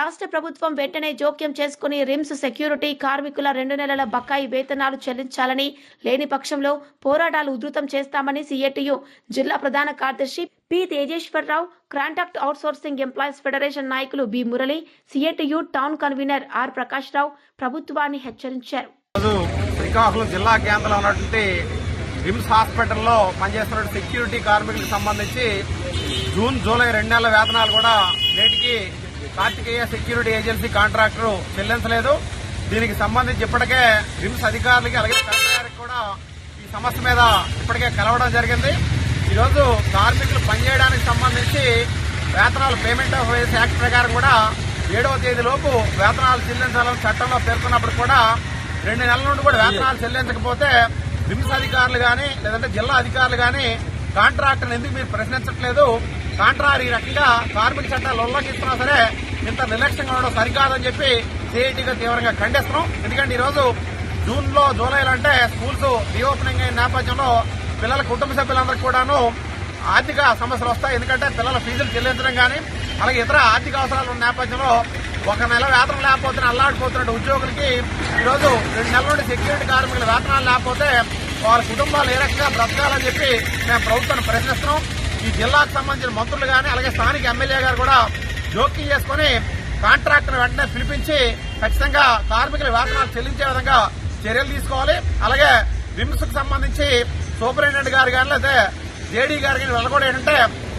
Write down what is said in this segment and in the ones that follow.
రాష్ట్ర ప్రభుత్వం వెంటనే జోక్యం చేసుకుని రిమ్స్ సెక్యూరిటీ కార్మికుల రెండు నెలల బకాయి వేతనాలు చెల్లించాలని లేని పక్షంలో పోరాటాలు ఉధృతం చేస్తామని సిఐటియు జిల్లా ప్రధాన కార్యదర్శి P Tejeswara Rao contract outsourcing employees federation నాయకులు B Murali CITU town convener R Prakash Rao ప్రభుత్వాన్ని హెచ్చరించారు. శ్రీకాకుళం జిల్లా కేంద్రంలో ఉన్నటువంటి రిమ్స్ హాస్పిటల్లో పనిచేస్తున్న సెక్యూరిటీ కార్మికులకు సంబంధించి జూన్ జూలై రెండు నెలల వేతనాలు కూడా నేటికి కార్తికేయ సెక్యూరిటీ ఏజెన్సీ కాంట్రాక్టర్ చెల్లించలేదు. దీనికి సంబంధించి ఇప్పటికే రిమ్స్ అధికారులకి అలాగే కలెక్టర్ కూడా ఈ సమస్య మీద ఇప్పటికే కలవడం జరిగింది. ఈరోజు కార్మికులు పనిచేయడానికి సంబంధించి వేతనాలు పేమెంట్ ఆఫ్ వేస్ యాక్ట్ ప్రకారం కూడా ఏడవ తేదీ లోపు వేతనాలు చెల్లించాలని చట్టంలో పేర్కొన్నప్పుడు కూడా రెండు నెలల నుండి కూడా వేతనాలు చెల్లించకపోతే రిమ్స్ అధికారులు కానీ లేదంటే జిల్లా అధికారులు కానీ కాంట్రాక్టర్ని ఎందుకు మీరు ప్రశ్నించట్లేదు? కాంట్రారి ఈ రకంగా కార్మిక చట్టాలు ఉల్లంఘిస్తున్నా సరే ఇంత నిర్లక్ష్యంగా ఉండడం సరికాదని చెప్పి సిఐటిగా తీవ్రంగా ఖండిస్తున్నాం. ఎందుకంటే ఈరోజు జూన్లో జూలైలో అంటే స్కూల్స్ రీఓపెనింగ్ అయిన నేపథ్యంలో పిల్లల కుటుంబ సభ్యులందరికీ కూడాను ఆర్థిక సమస్యలు వస్తాయి. ఎందుకంటే పిల్లల ఫీజులు చెల్లించడం కానీ అలాగే ఇతర ఆర్థిక అవసరాలు ఉన్న నేపథ్యంలో ఒక నెల వేతనం లేకపోతే అల్లాడిపోతున్న ఉద్యోగులకి ఈరోజు రెండు నెలల నుండి సెక్యూరిటీ కార్మికుల వేతనాలు లేకపోతే వాళ్ళ కుటుంబాలు ఏ రకంగా బ్రతకాలని చెప్పి మేము ప్రభుత్వాన్ని ప్రశ్నిస్తున్నాం. ఈ జిల్లాకు సంబంధించిన మంత్రులు కానీ అలాగే స్థానిక ఎమ్మెల్యే గారు కూడా జోక్యం చేసుకుని కాంట్రాక్టర్ వెంటనే పిలిపించి ఖచ్చితంగా కార్మికుల వేతనాలు చెల్లించే విధంగా చర్యలు తీసుకోవాలి. అలాగే విమ్స్కు సంబంధించి సూపరింటెండెంట్ గారు కానీ లేదా జేడీ గారు కానీ వెళ్ళకూడదు ఏంటంటే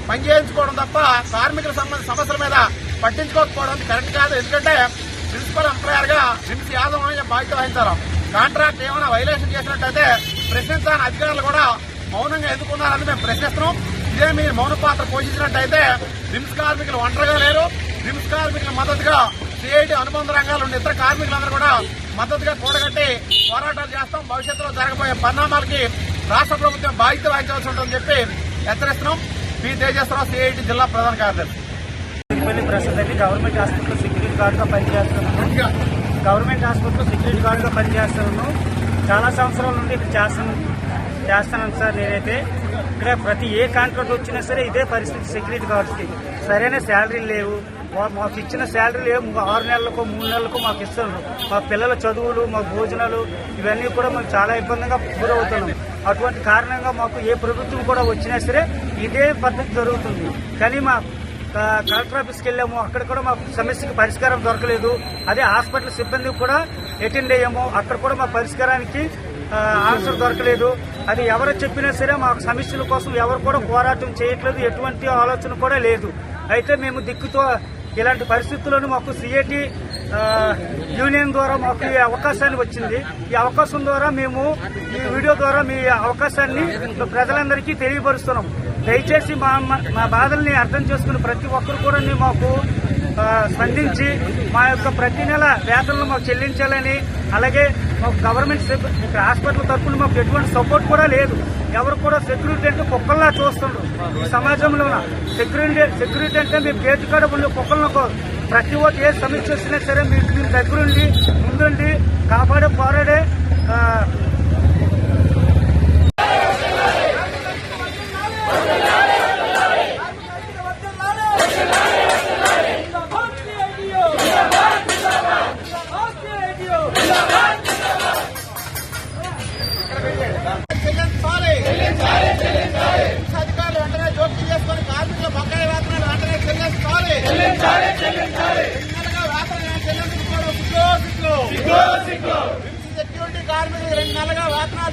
పని చేయించుకోవడం తప్ప కార్మికుల సంబంధించిన సమస్యల మీద పట్టించుకోకపోవడం కరెక్ట్ కాదు. ఎందుకంటే ప్రిన్సిపల్ ఎంప్లాయర్గా విమ్స్ యాదవ్ బాధ్యత వహించారు. కాంట్రాక్ట్ ఏమైనా వైలేషన్ చేసినట్టయితే ప్రశ్నించాలని అధికారులు కూడా మౌనంగా ఎందుకున్నారని మేము ప్రశ్నిస్తున్నాం. ఇదే మీరు మౌన పాత్ర పోషించినట్టయితే రిమ్స్ కార్మికులు ఒంటరిగా లేరు. రిమ్స్ కార్మికుల మద్దతుగా సిఐటి అనుబంధ రంగాలు ఉన్న ఇతర కార్మికులందరూ కూడా మద్దతుగా కూడగట్టి పోరాటాలు చేస్తాం. భవిష్యత్తులో జరగబోయే పరిణామాలకి రాష్ట్ర ప్రభుత్వం బాధ్యత వహించవలసి ఉంటుందని చెప్పి హెచ్చరిస్తున్నాం. పి తేజస్వరరావు సిఐటి జిల్లా ప్రధాన కార్యదర్శి. తిరుపతి ప్రస్తుతానికి గవర్నమెంట్ హాస్పిటల్లో సెక్యూరిటీ గార్డ్గా పనిచేస్తున్నాను. గవర్నమెంట్ హాస్పిటల్లో సెక్యూరిటీ గార్డ్గా పనిచేస్తున్నాను. చాలా సంవత్సరాల నుండి చేస్తాను చేస్తున్నాను సార్ నేనైతే. ఇక్కడ ప్రతి ఏ కాంట్రాక్ట్ వచ్చినా సరే ఇదే పరిస్థితి సెక్యూరిటీ గార్డ్స్కి సరైన శాలరీ లేవు. మాకు ఇచ్చిన శాలరీ లేవు. ఆరు నెలలకు మూడు నెలలకు మాకు ఇస్తున్నారు మా పిల్లల చదువులు మా భోజనాలు ఇవన్నీ కూడా మాకు చాలా ఇబ్బందిగా గురవుతున్నాం. అటువంటి కారణంగా మాకు ఏ ప్రభుత్వం కూడా వచ్చినా సరే ఇదే పద్ధతి జరుగుతుంది. కానీ మా కలెక్టర్ ఆఫీస్కి వెళ్ళాము. అక్కడ కూడా మాకు సమస్యకి పరిష్కారం దొరకలేదు. అదే హాస్పిటల్ సిబ్బందికి కూడా అటెండ్ అయ్యాము. అక్కడ కూడా మా పరిష్కారానికి ఆన్సర్ దొరకలేదు. అది ఎవరు చెప్పినా సరే మాకు సమస్యల కోసం ఎవరు కూడా పోరాటం చేయట్లేదు. ఎటువంటి ఆలోచన కూడా లేదు. అయితే మేము దిక్కుతో ఇలాంటి పరిస్థితుల్లోనూ మాకు సిఐటి యూనియన్ ద్వారా మాకు ఈ అవకాశాన్ని వచ్చింది. ఈ అవకాశం ద్వారా మేము ఈ వీడియో ద్వారా మీ అవకాశాన్ని ప్రజలందరికీ తెలియపరుస్తున్నాం. దయచేసి మా మా బాధల్ని అర్థం చేసుకుని ప్రతి ఒక్కరు కూడా మాకు స్పందించి మా యొక్క ప్రతి నెల వేతనలు మాకు చెల్లించాలని అలాగే మాకు గవర్నమెంట్ ఇక్కడ హాస్పిటల్ తరఫున మాకు ఎటువంటి సపోర్ట్ కూడా లేదు. ఎవరు కూడా సెక్యూరిటీ అంటే కుక్కల్లా చూస్తుండ్రు. ఈ సమాజంలో సెక్యూరిటీ సెక్యూరిటీ అంటే మీ గేట్ కాడ ఉండే కుక్కలను ప్రతి ఒక్క ఏ సమస్య వచ్చినా సరే మీ దగ్గరుండి ముందుండి కాపాడే పోరాడే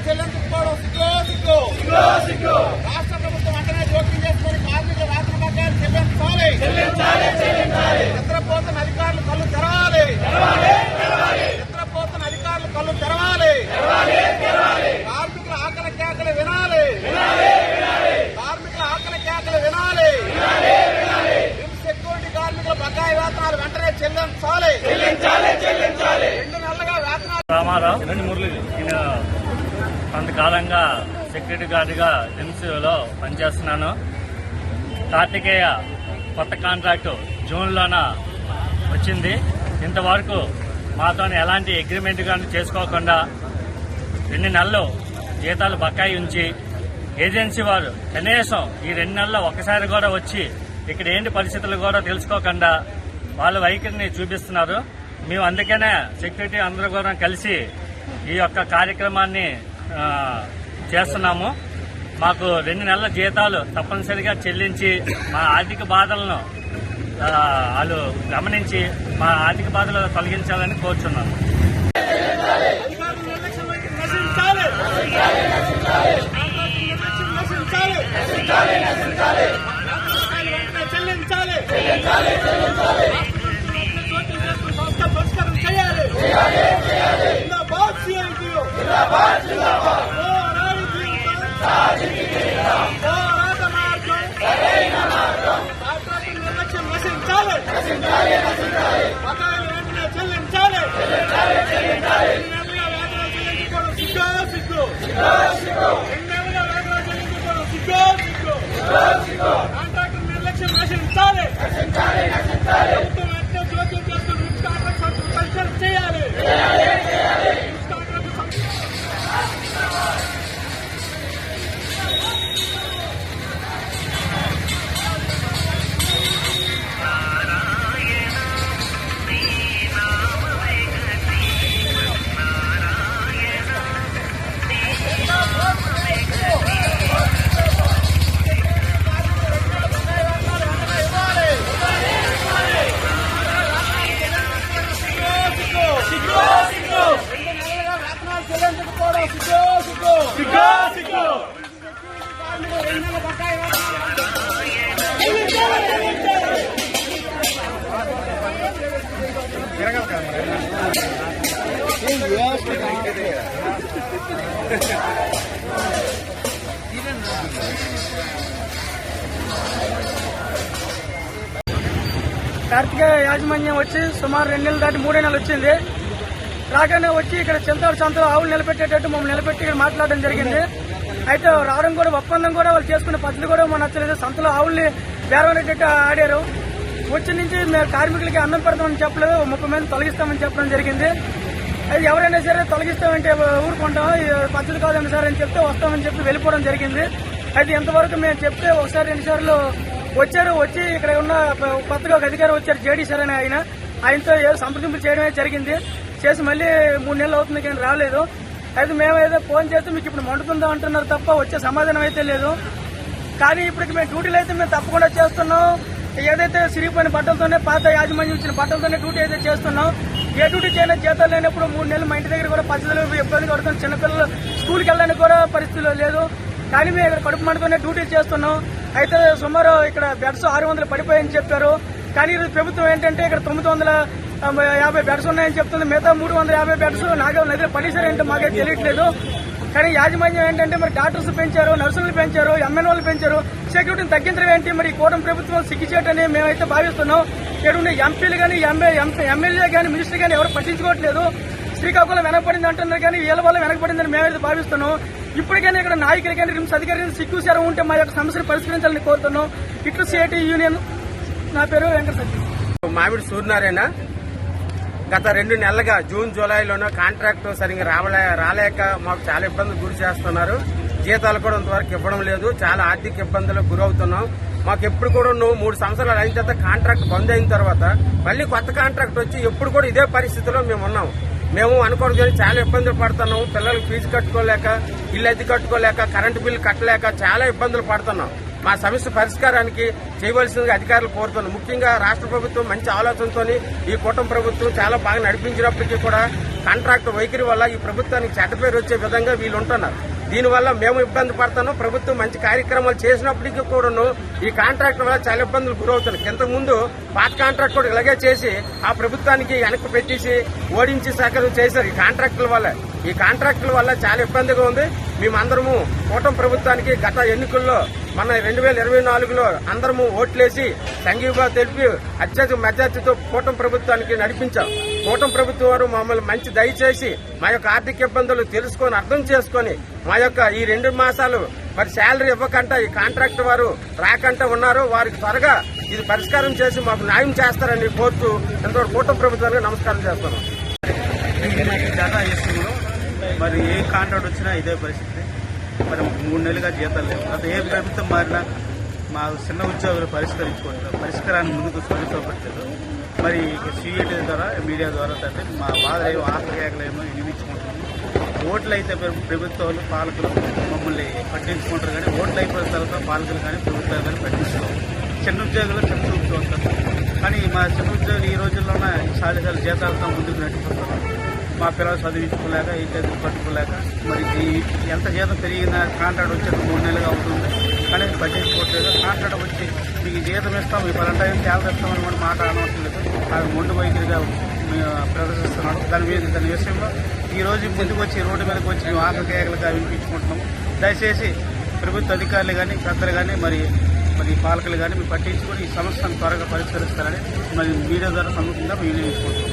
వేతనాలు చెల్లించకపోవడం సిగ్గో సిగ్గు రాష్ట్ర ప్రభుత్వం వెంటనే జోక్యం చేసుకుని కార్మికుల వేతన బకాయిలు చెల్లించాలి. నిద్రపోతున్న అధికారులు కళ్ళు తెరవాలి. నిద్రపోతున్న అధికారులు కళ్ళు తెరవాలి. కార్మికుల ఆకలి కేకలు వినాలి. కార్మికుల ఆకలి కేకలు వినాలి. సెక్యూరిటీ కార్మికుల బకాయి వేతనాలు వెంటనే చెల్లించాలి. రెండు నెలలుగా వేతనాలు రామారావు. నేను కొంతకాలంగా సెక్యూరిటీ గార్డుగా లో పనిచేస్తున్నాను. కార్తికేయ కొత్త కాంట్రాక్టు జూన్లోన వచ్చింది. ఇంతవరకు మాతో ఎలాంటి అగ్రిమెంట్ కానీ చేసుకోకుండా రెండు నెలలు జీతాలు బకాయి ఉంచి ఏజెన్సీ వారు కనీసం ఈ రెండు నెలల్లో ఒకసారి కూడా వచ్చి ఇక్కడ ఏంటి పరిస్థితులు కూడా తెలుసుకోకుండా వాళ్ళ వైఖరిని చూపిస్తున్నారు. మేము అందుకనే సెక్యూరిటీ అందరూ కూడా కలిసి ఈ యొక్క కార్యక్రమాన్ని చేస్తున్నాము. మాకు రెండు నెలల జీతాలు తప్పనిసరిగా చెల్లించి మా ఆర్థిక బాధలను వాళ్ళు గమనించి మా ఆర్థిక బాధలు తొలగించాలని కోరుచున్నాను కాంట్రాక్టర్ కార్తీక యాజమాన్యం వచ్చి సుమారు రెండు నెలలు దాటి మూడే నెలలు వచ్చింది. రాగానే వచ్చి ఇక్కడ చింతాడు సంతలో ఆవులు నిలబెట్టేటట్టు మమ్మల్ని నిలబెట్టి ఇక్కడ మాట్లాడడం జరిగింది. అయితే రావడం కూడా ఒప్పందం కూడా వాళ్ళు చేసుకునే పద్ధతి కూడా మాకు నచ్చలేదు. సంతలో ఆవుల్ని బేరవనేటట్టు ఆడారు. వచ్చి నుంచి మేము కార్మికులకి అన్నం పెడతామని చెప్పలేదు ముప్పై మంది తొలగిస్తామని చెప్పడం జరిగింది. అది ఎవరైనా సరే తొలగిస్తామంటే ఊరుకుంటాం పద్ధతి కాదండి సార్ అని చెప్తే వస్తామని చెప్పి వెళ్ళిపోవడం జరిగింది. అయితే ఎంతవరకు మేము చెప్తే ఒకసారి రెండుసార్లు వచ్చారు వచ్చి ఇక్కడ ఉన్న కొత్తగా ఒక అధికారి వచ్చారు జేడీ సార్ అని ఆయన. ఆయనతో ఏదో సంప్రదింపులు చేయడమే జరిగింది. చేసి మళ్ళీ మూడు నెలలు అవుతుంది కానీ రాలేదు. అయితే మేము ఏదో ఫోన్ చేస్తే మీకు ఇప్పుడు మండుతుందా అంటున్నారు తప్ప వచ్చే సమాధానం అయితే లేదు. కానీ ఇప్పటికి మేము డ్యూటీలు అయితే మేము తప్పకుండా చేస్తున్నాం. ఏదైతే సిరిగిపోయిన బట్టలతోనే పాత యాజమాన్యం ఇచ్చిన బట్టలతోనే డ్యూటీ అయితే చేస్తున్నాం ఏ డ్యూటీ చేయని జీతాలు లేనప్పుడు మూడు నెలలు మా ఇంటి దగ్గర కూడా పరిస్థితులు ఇబ్బంది పడుతుంది చిన్నపిల్లలు స్కూల్కి వెళ్ళడానికి కూడా పరిస్థితులు లేదు. కానీ మేము ఇక్కడ కడుపు మంటతోనే డ్యూటీ చేస్తున్నాం. అయితే సుమారు ఇక్కడ బెడ్స్ ఆరు వందలు పడిపోయాయని చెప్పారు. కానీ ఈరోజు ప్రభుత్వం ఏంటంటే ఇక్కడ తొమ్మిది వందల యాభై బెడ్స్ ఉన్నాయని చెప్తుంది. మిగతా మూడు వందల యాభై బెడ్స్ నాగ నదిలో పడేసారంటే మాకే తెలియట్లేదు. కానీ యాజమాన్యం ఏంటంటే మరి డాక్టర్స్ పెంచారు నర్సులు పెంచారు ఎంఎన్ఓలు పెంచారు. సెక్యూరిటీని తగ్గించడం ఏంటి? మరి ఈ కూటమి ప్రభుత్వం సిగ్గుచేటని మేమైతే భావిస్తున్నాం. ఇక్కడ ఎంపీలు కానీ ఎమ్మెల్యే కానీ మినిస్టర్ కానీ ఎవరు పట్టించుకోవట్లేదు. శ్రీకాకుళం వెనకబడింది అంటున్నారు కానీ వీళ్ళ వల్ల వెనకబడిందని మేమైతే భావిస్తున్నాం. ఇప్పటికైనా ఇక్కడ నాయకులు కానీ రిమ్స్ అధికారులు సిగ్గుచారం ఉంటే మా యొక్క సమస్యను పరిష్కరించాలని కోరుతున్నాం. ఇట్లు సిఐటి యూనియన్ నా పేరు వెంకట సతీష్ మామిడి సూర్యనారాయణ. గత రెండు నెలలుగా జూన్ జూలైలోనూ కాంట్రాక్టు సరిగ్గా రావలే రాలేక మాకు చాలా ఇబ్బందులు గురి చేస్తున్నారు. జీతాలు కూడా ఇంతవరకు ఇవ్వడం లేదు. చాలా ఆర్థిక ఇబ్బందులకు గురవుతున్నాం. మాకు ఎప్పుడు కూడా నువ్వు మూడు సంవత్సరాలు అయిన తర్వాత కాంట్రాక్ట్ బంద్ అయిన తర్వాత మళ్ళీ కొత్త కాంట్రాక్ట్ వచ్చి ఎప్పుడు కూడా ఇదే పరిస్థితిలో మేము ఉన్నాం. మేము అనుకోవడం కానీ చాలా ఇబ్బందులు పడుతున్నాం. పిల్లలకు ఫీజు కట్టుకోలేక ఇల్లు అద్దె కట్టుకోలేక కరెంటు బిల్లు కట్టలేక చాలా ఇబ్బందులు పడుతున్నాం. మా సమస్య పరిష్కారానికి చేయవలసిందిగా అధికారులు కోరుతున్నాను ముఖ్యంగా రాష్ట్ర ప్రభుత్వం మంచి ఆలోచనతో ఈ కూటమి ప్రభుత్వం చాలా బాగా నడిపించినప్పటికీ కూడా కాంట్రాక్ట్ వైఖరి వల్ల ఈ ప్రభుత్వానికి చెడ్డ పేరు వచ్చే విధంగా వీళ్ళు ఉంటున్నారు దీనివల్ల మేము ఇబ్బంది పడతాను ప్రభుత్వం మంచి కార్యక్రమాలు చేసినప్పటికీ కూడాను ఈ కాంట్రాక్టర్ వల్ల చాలా ఇబ్బందులు గురవుతున్నాయి. ఇంతకుముందు పాత కాంట్రాక్ట్ కూడా ఇలాగే చేసి ఆ ప్రభుత్వానికి వెనక్కి పెట్టేసి ఓడించి సహకారం చేశారు ఈ కాంట్రాక్టుల వల్ల. ఈ కాంట్రాక్టుల వల్ల చాలా ఇబ్బందిగా ఉంది. మేమందరము కూటమి ప్రభుత్వానికి గత ఎన్నికల్లో మన రెండు వేల ఇరవై నాలుగులో అందరము ఓట్లేసి సంఘీభా తెలిపి అత్యధిక మెజార్టీతో కూటమి ప్రభుత్వానికి నడిపించాం. కూటమి ప్రభుత్వం వారు మమ్మల్ని మంచి దయచేసి మా యొక్క ఆర్థిక ఇబ్బందులు తెలుసుకొని అర్థం చేసుకొని మా యొక్క ఈ రెండు మాసాలు మరి శాలరీ ఇవ్వకుండా ఈ కాంట్రాక్ట్ వారు రాకంటే ఉన్నారు. వారికి త్వరగా ఇది పరిష్కారం చేసి మాకు న్యాయం చేస్తారని కోరుతూ ఎంతవరకు కూటమి ప్రభుత్వానికి నమస్కారం చేస్తున్నాం. మరి ఏ కాంట్రాక్ట్ వచ్చినా ఇదే పరిస్థితి. మరి మూడు నెలలుగా జీతాలు లేవు. గత ఏ ప్రభుత్వం మారినా మా చిన్న ఉద్యోగులు పరిష్కరించుకుంటారు పరిష్కారాన్ని ముందుకు చూపట్లేదు మరి సీఈటీ ద్వారా మీడియా ద్వారా తండ్రి మా బాధ ఆత్మకేకలేమో వినిపించుకుంటుంది. ఓట్లు అయితే ప్రభుత్వాలు పాలకులు మమ్మల్ని పట్టించుకుంటారు కానీ ఓట్లు అయిపోయిన తర్వాత పాలకులు కానీ ప్రభుత్వాలు కానీ పట్టించుకోరు. చిన్న ఉద్యోగులు చిన్న చూపుతూ ఉంటారు కానీ మా చిన్న ఉద్యోగులు ఈ రోజుల్లోనే సాధికారులు జీతాలతో ముందుకు నడిపిస్తున్నారు మా పిల్లలు చదివించుకోలేక ఈ చదువు పట్టుకోలేక మరి ఈ ఎంత జీతం పెరిగిన కాంట్రాక్ట్ వచ్చేది మూడు నెలలుగా ఉంటుంది కానీ పట్టించుకోవట్లేదు. కాంట్రాక్ట్ వచ్చి మీకు జీతం ఇస్తాం మీ పలాంటి శాలరీ ఇస్తామని కూడా మాట అనవసరం లేదు. అది మొండు వైఖరిగా మేము ప్రదర్శిస్తున్నాడు. దాని మీద దాని విషయంలో ఈ రోజు ముందుకు వచ్చి రోడ్డు మీదకి వచ్చి మేము ఆకలి కేకలుగా వినిపించుకుంటున్నాము దయచేసి ప్రభుత్వ అధికారులు కానీ పెద్దలు కానీ మరి మరి పాలకులు కానీ మీరు పట్టించుకొని ఈ సమస్యను త్వరగా పరిష్కరిస్తారని మరి మీడియా ద్వారా సముఖంగా మేము వినియోగించుకుంటున్నాం.